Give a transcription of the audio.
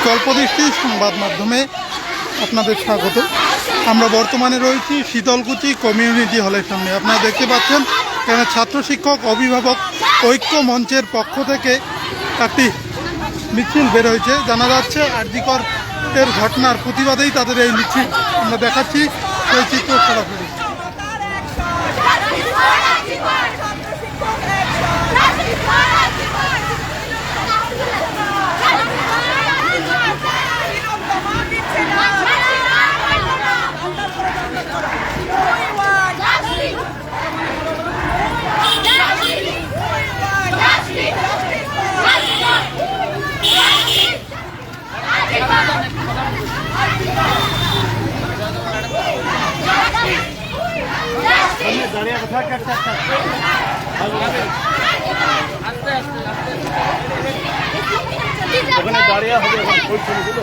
বিকল্প দৃষ্টি সংবাদ মাধ্যমে আপনাদের স্বাগত। আমরা বর্তমানে রয়েছি শীতলকুচি কমিউনিটি হলের সামনে। আপনারা দেখতে পাচ্ছেন, এখানে ছাত্র শিক্ষক, অভিভাবক, ঐক্য মঞ্চের পক্ষ থেকে একটি মিছিল বের হয়েছে। জানা যাচ্ছে আরজিকর এর ঘটনার প্রতিবাদেই তাদের এই মিছিল। আমরা দেখাচ্ছি সেই চিত্র সরাসরি। ওখানে দাঁড়িয়ে হবে ওই ছবিগুলো।